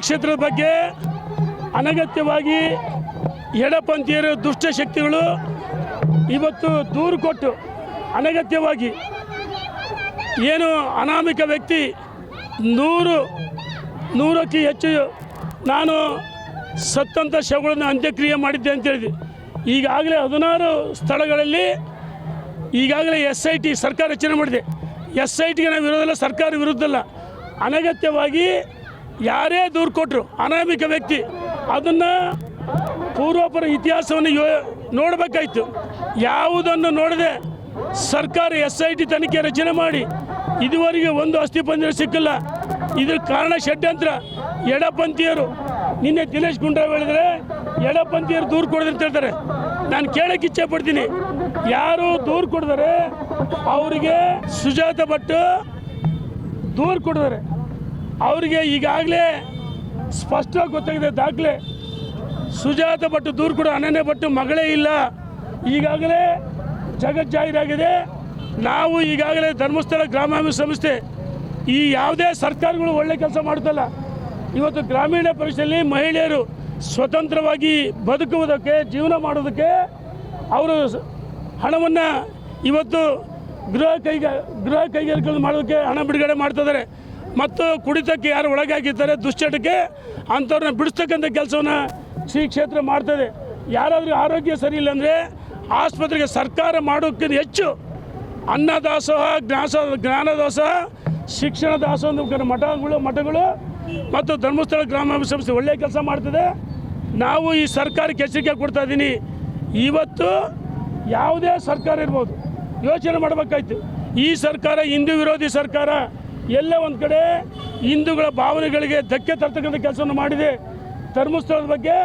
ಕ್ಷೇತ್ರದ ಬಗ್ಗೆ ಅನಗತ್ಯವಾಗಿ ಎಡಪಂಥೀಯರು ದುಷ್ಟಶಕ್ತಿಗಳು ಇವತ್ತು ದೂರು ಕೊಟ್ಟು ಅನಗತ್ಯವಾಗಿ ಏನು ಅನಾಮಿಕ ವ್ಯಕ್ತಿ ನೂರು, ನೂರಕ್ಕೆ ಹೆಚ್ಚು ನಾನು ಸತ್ತಂಥ ಶವಗಳನ್ನು ಅಂತ್ಯಕ್ರಿಯೆ ಮಾಡಿದ್ದೆ ಅಂತೇಳಿದ್ವಿ ಈಗಾಗಲೇ ಹದಿನಾರು ಸ್ಥಳಗಳಲ್ಲಿ ಈಗಾಗಲೇ ಎಸ್ ಐ ಟಿ ಸರ್ಕಾರ ರಚನೆ ಮಾಡಿದೆ. ಎಸ್ ಐ ಟಿಗೆ ನಾವು ವಿರೋಧಲ್ಲ ಸರ್ಕಾರ ವಿರುದ್ಧಲ್ಲ ಅನಗತ್ಯವಾಗಿ ಯಾರೇ ದೂರು ಕೊಟ್ಟರು ಅನಾಮಿಕ ವ್ಯಕ್ತಿ, ಅದನ್ನು ಪೂರ್ವಪರ ಇತಿಹಾಸವನ್ನು ಯೋ, ನೋಡಬೇಕಾಯ್ತು. ಯಾವುದನ್ನು ನೋಡದೆ ಸರ್ಕಾರ ಎಸ್ ಐ ಟಿ ತನಿಖೆ ರಚನೆ ಮಾಡಿ ಇದುವರೆಗೆ ಒಂದು ಅಸ್ಥಿಪಂಜರ ಸಿಕ್ಕಿಲ್ಲ. ಇದ್ರ ಕಾರಣ ಷಡ್ಯಂತ್ರ. ಎಡಪಂಥೀಯರು, ನಿನ್ನೆ ದಿನೇಶ್ ಗುಂಡ್ರಾವ್ ಹೇಳಿದ್ರೆ ಎಡಪಂಥೀಯರು ದೂರು ಕೊಡೋದು ಅಂತ ಹೇಳ್ತಾರೆ. ನಾನು ಕೇಳಕ್ಕೆ ಇಚ್ಛೆ ಪಡ್ತೀನಿ. ಯಾರು ದೂರು ಕೊಡಿದರೆ ಅವರಿಗೆ ಸುಜಾತ ಭಟ್ ದೂರು ಕೊಡಿದ್ದಾರೆ ಅವರಿಗೆ ಈಗಾಗಲೇ ಸ್ಪಷ್ಟವಾಗಿ ಗೊತ್ತಾಗಿದೆ ದಾಖಲೆ. ಸುಜಾತ ಭಟ್ಟು ದೂರು ಕೂಡ, ಅನನ್ಯ ಭಟ್ಟು ಮಗಳೇ ಇಲ್ಲ. ಈಗಾಗಲೇ ಜಗಜ್ಜಾಹೀರಾಗಿದೆ ನಾವು ಈಗಾಗಲೇ ಧರ್ಮಸ್ಥಳ ಗ್ರಾಮಾಭಿವೃದ್ಧಿ ಸಂಸ್ಥೆ ಈ ಯಾವುದೇ ಸರ್ಕಾರಗಳು ಒಳ್ಳೆ ಕೆಲಸ ಮಾಡ್ತಲ್ಲ ಇವತ್ತು ಗ್ರಾಮೀಣ ಪ್ರದೇಶದಲ್ಲಿ ಮಹಿಳೆಯರು ಸ್ವತಂತ್ರವಾಗಿ ಬದುಕುವುದಕ್ಕೆ, ಜೀವನ ಮಾಡೋದಕ್ಕೆ ಅವರು ಹಣವನ್ನು ಇವತ್ತು ಗೃಹ ಕೈಗ, ಗೃಹ ಕೈಗಾರಿಕೆಗಳು ಮಾಡೋದಕ್ಕೆ ಹಣ ಬಿಡುಗಡೆ ಮಾಡ್ತಿದ್ದಾರೆ. ಮತ್ತು ಕುಡಿತಕ್ಕೆ ಯಾರು ಒಳಗಾಗಿದ್ದಾರೆ, ದುಶ್ಚಟಕ್ಕೆ ಅಂಥವ್ರನ್ನ ಬಿಡಿಸ್ತಕ್ಕಂಥ ಕೆಲಸವನ್ನು ಶ್ರೀ ಕ್ಷೇತ್ರ ಮಾಡ್ತದೆ. ಯಾರಾದರೂ ಆರೋಗ್ಯ ಸರಿ ಇಲ್ಲ ಅಂದರೆ ಆಸ್ಪತ್ರೆಗೆ ಸರ್ಕಾರ ಮಾಡೋಕ್ಕಿಂತ ಹೆಚ್ಚು ಅನ್ನದಾಸೋಹ, ಜ್ಞಾಸ, ಜ್ಞಾನದಾಸೋಹ ಶಿಕ್ಷಣ ದಾಸೋಹ ಮಠಗಳು ಮಠಗಳು ಮತ್ತು ಧರ್ಮಸ್ಥಳ ಗ್ರಾಮ ಸಂಸ್ಥೆ ಒಳ್ಳೆಯ ಕೆಲಸ ಮಾಡ್ತದೆ. ನಾವು ಈ ಸರ್ಕಾರಕ್ಕೆ ಎಚ್ಚರಿಕೆ ಕೊಡ್ತಾ ಇದ್ದೀನಿ. ಇವತ್ತು ಯಾವುದೇ ಸರ್ಕಾರ ಇರ್ಬೋದು. ಯೋಚನೆ ಮಾಡಬೇಕಾಯ್ತು. ಈ ಸರ್ಕಾರ, ಹಿಂದೂ ವಿರೋಧಿ ಸರ್ಕಾರ ಎಲ್ಲ ಒಂದು ಕಡೆ ಹಿಂದೂಗಳ ಭಾವನೆಗಳಿಗೆ ಧಕ್ಕೆ ತರ್ತಕ್ಕಂಥ ಕೆಲಸವನ್ನು ಮಾಡಿದೆ. ಧರ್ಮಸ್ಥಳದ ಬಗ್ಗೆ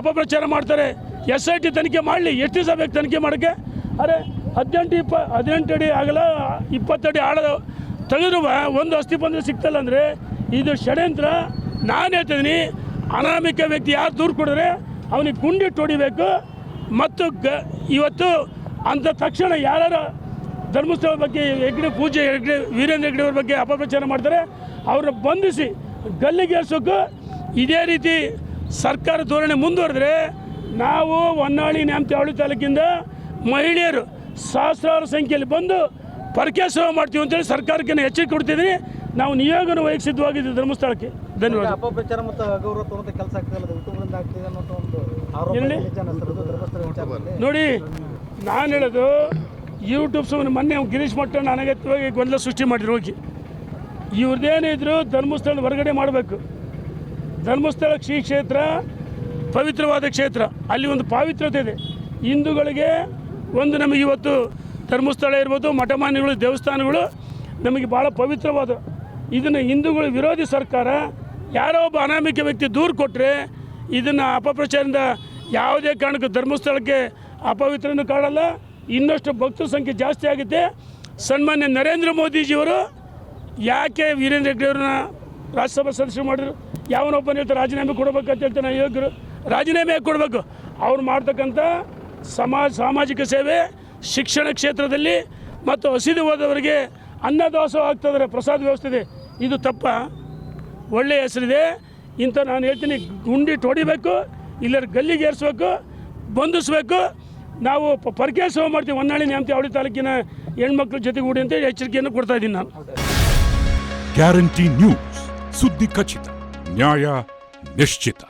ಅಪಪ್ರಚಾರ ಮಾಡ್ತಾರೆ. ಎಸ್ ಐ ಟಿ ತನಿಖೆ ಮಾಡಲಿ ಎಷ್ಟು ದಿವಸ ಬೇಕು ತನಿಖೆ ಮಾಡೋಕ್ಕೆ. ಅರೆ, ಹದಿನೆಂಟು ಇಪ್ಪ, ಹದಿನೆಂಟು ಅಡಿ ಆಗಲ್ಲ ಇಪ್ಪತ್ತಡಿ ಆಳ ತೆಗೆದ್ರು ಒಂದು ಅಸ್ಥಿ ಬಂದರೆ ಸಿಗ್ತಲ್ಲ ಅಂದರೆ, ಇದು ಷಡ್ಯಂತ್ರ. ನಾನು ಹೇಳ್ತಿದ್ದೀನಿ, ಅನಾಮಿಕ ವ್ಯಕ್ತಿ ಯಾರು ದೂರು ಕೊಡಿದ್ರೆ ಅವನಿಗೆ ಗುಂಡಿಟ್ಟು ಹೊಡಿಬೇಕು ಮತ್ತು ಇವತ್ತು ಅಂತ ತಕ್ಷಣ ಯಾರು ಧರ್ಮಸ್ಥಳ ಬಗ್ಗೆ ಹೆಗ್ಡೆ ಪೂಜೆ ಹೆಗ್ಡೆ ವೀರೇಂದ್ರ ಹೆಗ್ಡೆ ಅವ್ರ ಬಗ್ಗೆ ಅಪಪ್ರಚಾರ ಮಾಡ್ತಾರೆ. ಅವ್ರನ್ನ ಬಂಧಿಸಿ ಗಲ್ಲಿಗೇರ್ಸೋಕ್ಕೂ ಇದೇ ರೀತಿ ಸರ್ಕಾರ ಧೋರಣೆ ಮುಂದುವರೆದ್ರೆ ನಾವು ಹೊನ್ನಾಳಿ ನ್ಯಾಮತಿಹಳ್ಳಿ ತಾಲೂಕಿಂದ ಮಹಿಳೆಯರು ಸಹಸ್ರಾರು ಸಂಖ್ಯೆಯಲ್ಲಿ ಬಂದು ಪರಕೆ ಸೇವೆ ಮಾಡ್ತೀವಿ ಅಂತೇಳಿ ಸರ್ಕಾರಕ್ಕೆ ಎಚ್ಚರಿಕೆ ಕೊಡ್ತಿದ್ದೀನಿ. ನಾವು ನಿಯೋಗನ ವಹಿಸಿದ್ವಾಗಿದ್ದೀವಿ ಧರ್ಮಸ್ಥಳಕ್ಕೆ. ಧನ್ಯವಾದ. ಅಪಪ್ರಚಾರ ಮತ್ತು ಗೌರವ ಕೆಲಸ ಆಗ್ತಿಲ್ಲ ನೋಡಿ ನಾನು ಹೇಳೋದು ಯೂಟ್ಯೂಬ್ ಸುಮ್ಮನೆ ಮೊನ್ನೆ ಗಿರೀಶ್ ನನಗೆ ಅನಗತ್ಯವಾಗಿ ಗೊಂದಲ ಸೃಷ್ಟಿ ಮಾಡಿದ್ರು ಹೋಗಿ. ಇವ್ರದ್ದೇನಿದ್ರು ಧರ್ಮಸ್ಥಳದ ಹೊರಗಡೆ ಮಾಡಬೇಕು. ಧರ್ಮಸ್ಥಳ ಶ್ರೀ ಕ್ಷೇತ್ರ, ಪವಿತ್ರವಾದ ಕ್ಷೇತ್ರ. ಅಲ್ಲಿ ಒಂದು ಪಾವಿತ್ರತೆ ಇದೆ. ಹಿಂದೂಗಳಿಗೆ ಒಂದು ನಮಗೆ ಇವತ್ತು ಧರ್ಮಸ್ಥಳ ಇರ್ಬೋದು, ಮಠಮಾನ್ಯಗಳು, ದೇವಸ್ಥಾನಗಳು ನಮಗೆ ಭಾಳ ಪವಿತ್ರವಾದ. ಇದನ್ನು ಹಿಂದೂಗಳು ವಿರೋಧಿ ಸರ್ಕಾರ ಯಾರೋ ಒಬ್ಬ ಅನಾಮಿಕ ವ್ಯಕ್ತಿ ದೂರು ಕೊಟ್ಟರೆ ಇದನ್ನು ಅಪಪ್ರಚಾರದಿಂದ ಯಾವುದೇ ಕಾರಣಕ್ಕೂ ಧರ್ಮಸ್ಥಳಕ್ಕೆ ಅಪವಿತ್ರನೂ ಕಾಣಲ್ಲ ಇನ್ನಷ್ಟು ಭಕ್ತರ ಸಂಖ್ಯೆ ಜಾಸ್ತಿ ಆಗುತ್ತೆ. ಸನ್ಮಾನ್ಯ ನರೇಂದ್ರ ಮೋದಿಜಿಯವರು ಯಾಕೆ ವೀರೇಂದ್ರ ಹೆಗ್ಡೆಯವ್ರನ್ನ ರಾಜ್ಯಸಭಾ ಸದಸ್ಯರು ಮಾಡಿದ್ರು? ಯಾವನೊಬ್ಬನ ಹೇಳ್ತಾರೆ, ರಾಜೀನಾಮೆ ಕೊಡಬೇಕಂತ ಹೇಳ್ತಾರೆ ನಾವು ಯೋಗ್ಯರು ರಾಜೀನಾಮೆ ಕೊಡಬೇಕು? ಅವ್ರು ಮಾಡ್ತಕ್ಕಂಥ ಸಮಾಜ, ಸಾಮಾಜಿಕ ಸೇವೆ ಶಿಕ್ಷಣ ಕ್ಷೇತ್ರದಲ್ಲಿ ಮತ್ತು ಹಸಿದು ಹೋದವರಿಗೆ ಅನ್ನದಾಸೋಹ ಆಗ್ತದ್ರೆ ಪ್ರಸಾದ ವ್ಯವಸ್ಥೆ ಇದೆ. ಇದು ತಪ್ಪ. ಒಳ್ಳೆಯ ಹೆಸರಿದೆ. ಇಂಥ ನಾನು ಹೇಳ್ತೀನಿ, ಗುಂಡಿ ತೊಡಿಬೇಕು ಇಲ್ಲರ ಗಲ್ಲಿಗೆ ಏರಿಸ್ಬೇಕು ಬಂಧಿಸ್ಬೇಕು ನಾವು ಪರಕೆ ಸೇವೆ ಮಾಡ್ತೀವಿ. ಹೊನ್ನಾಳಿ ನ್ಯಾಮತಿ ಅವಳಿ ತಾಲೂಕಿನ ಹೆಣ್ಮಕ್ಳ ಜೊತೆಗೂಡಿ ಅಂತ ಎಚ್ಚರಿಕೆಯನ್ನು ಕೊಡ್ತಾ ಇದ್ದೀನಿ ನಾನು. Guarantee news. ಸುದ್ದಿ ಖಚಿತ. ನ್ಯಾಯ ನಿಶ್ಚಿತ.